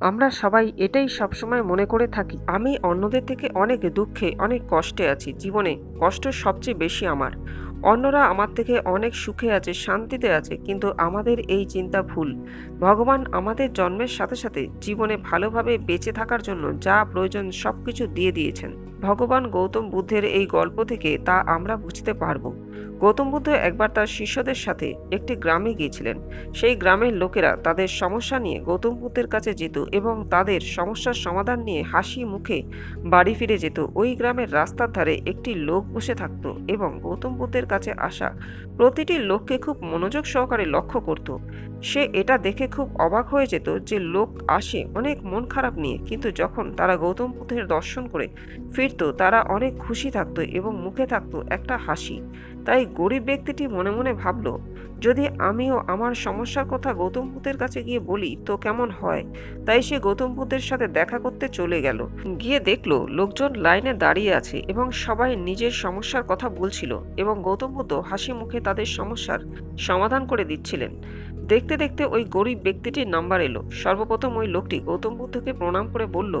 আমরা সবাই এটাই সবসময় মনে করে থাকি। আমি অন্যদের থেকে অনেক দুঃখে, অনেক কষ্টে আছি, জীবনে কষ্ট সবচেয়ে বেশি আমার। অন্যরা আমার থেকে অনেক সুখে আছে, শান্তিতে আছে, কিন্তু আমাদের এই চিন্তা ভুল। ভগবান আমাদের জন্মের সাথে সাথে জীবনে ভালোভাবে বেঁচে থাকার জন্য যা প্রয়োজন সব কিছু দিয়ে দিয়েছেন। ভগবান গৌতম বুদ্ধের এই গল্প থেকে তা আমরা বুঝতে পারব। গৌতম বুদ্ধ একবার তার শিষ্যদের সাথে একটি গ্রামে গিয়েছিলেন। সেই গ্রামের লোকেরা তাদের সমস্যা নিয়ে গৌতম বুদ্ধের কাছে যেত এবং তাদের সমস্যার সমাধান নিয়ে হাসি মুখে বাড়ি ফিরে যেত। ওই গ্রামের রাস্তার ধারে একটি লোক বসে থাকত এবং গৌতম বুদ্ধের কাছে আসা প্রতিটি লোককে খুব মনোযোগ সহকারে লক্ষ্য করত। সে এটা দেখে খুব অবাক হয়ে যেত যে লোক আসে অনেক মন খারাপ নিয়ে, কিন্তু যখন তারা গৌতম বুদ্ধের দর্শন করে ফিরত, তারা অনেক খুশি থাকতো এবং মুখে থাকতো একটা হাসি। তাই গরিব ব্যক্তিটি মনে মনে ভাবল, যদি আমিও আমার সমস্যার কথা গৌতম বুদ্ধের কাছে গিয়ে বলি, তো কেমন হয়? তাই সে গৌতম বুদ্ধের সাথে দেখা করতে চলে গেল। গিয়ে দেখল, লোকজন লাইনে দাঁড়িয়ে আছে এবং সবাই নিজের সমস্যার কথা বলছিল এবং গৌতম বুদ্ধ হাসি মুখে তাদের সমস্যার সমাধান করে দিচ্ছিলেন। দেখতে দেখতে ওই গরিব ব্যক্তিটির নাম্বার এলো। সর্বপ্রথম ওই লোকটি গৌতম বুদ্ধকে প্রণাম করে বলল,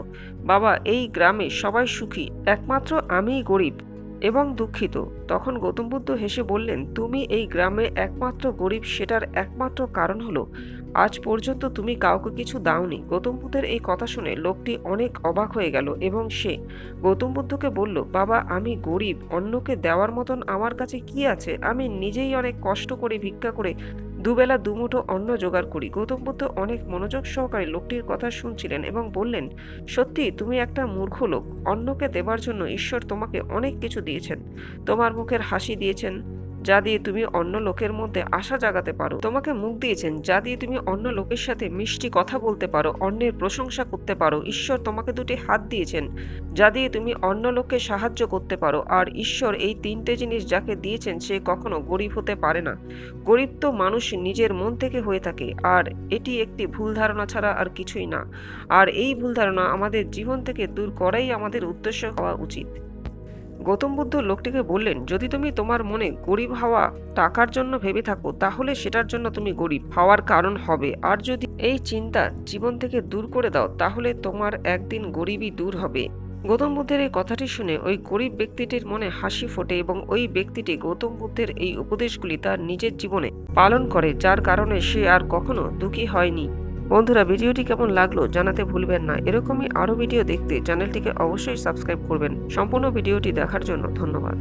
বাবা, এই গ্রামে সবাই সুখী। একমাত্র আমিই গরিব। এবং দুঃখিত। তখন গৌতম বুদ্ধ হেসে বললেন, তুমি এই গ্রামে একমাত্র গরিব, সেটার একমাত্র কারণ হলো, আজ পর্যন্ত তুমি কাউকে কিছু দাওনি। গৌতম বুদ্ধের এই কথা শুনে লোকটি অনেক অবাক হয়ে গেল এবং সে গৌতম বুদ্ধকে বলল, বাবা, আমি গরিব, অন্যকে দেওয়ার মতন আমার কাছে কি আছে? আমি নিজেই অনেক কষ্ট করে ভিক্ষা করে দুবেলা দুমুঠো অন্ন জোগাড় করি। গৌতম বুদ্ধ অনেক মনোযোগ সহকারে লোকটির কথা শুনছিলেন এবং বললেন, সত্যি, তুমি একটা মূর্খ লোক। অন্নকে দেবার জন্য ঈশ্বর তোমাকে অনেক কিছু দিয়েছেন। তোমার মুখের হাসি দিয়েছেন যা দিয়ে তুমি অন্য লোকের মধ্যে আশা জাগাতে পারো। তোমাকে মুখ দিয়েছেন, যা দিয়ে তুমি অন্য লোকের সাথে মিষ্টি কথা বলতে পারো, অন্যের প্রশংসা করতে পারো। ঈশ্বর তোমাকে দুটি হাত দিয়েছেন, যা দিয়ে তুমি অন্য লোককে সাহায্য করতে পারো। আর ঈশ্বর এই তিনটে জিনিস যাকে দিয়েছেন, সে কখনো গরিব হতে পারে না। গরিব তো মানুষ নিজের মন থেকে হয়ে থাকে, আর এটি একটি ভুল ধারণা ছাড়া আর কিছুই না। আর এই ভুল ধারণা আমাদের জীবন থেকে দূর করাই আমাদের উদ্দেশ্য হওয়া উচিত। গৌতম বুদ্ধ লোকটিকে বললেন, যদি তুমি তোমার মনে গরিব হওয়া টাকার জন্য ভেবে থাকো, তাহলে সেটার জন্য তুমি গরিব হওয়ার কারণ হবে। আর যদি এই চিন্তা জীবন থেকে দূর করে দাও, তাহলে তোমার একদিন গরিবই দূর হবে। গৌতম বুদ্ধের এই কথাটি শুনে ওই গরিব ব্যক্তিটির মনে হাসি ফোটে এবং ওই ব্যক্তিটি গৌতম বুদ্ধের এই উপদেশগুলি তার নিজের জীবনে পালন করে, যার কারণে সে আর কখনো দুঃখী হয়নি। বন্ধুরা, ভিডিওটি কেমন লাগল জানাতে ভুলবেন না। এরকমই আরও ভিডিও দেখতে চ্যানেলটিকে অবশ্যই সাবস্ক্রাইব করবেন। সম্পূর্ণ ভিডিওটি দেখার জন্য ধন্যবাদ।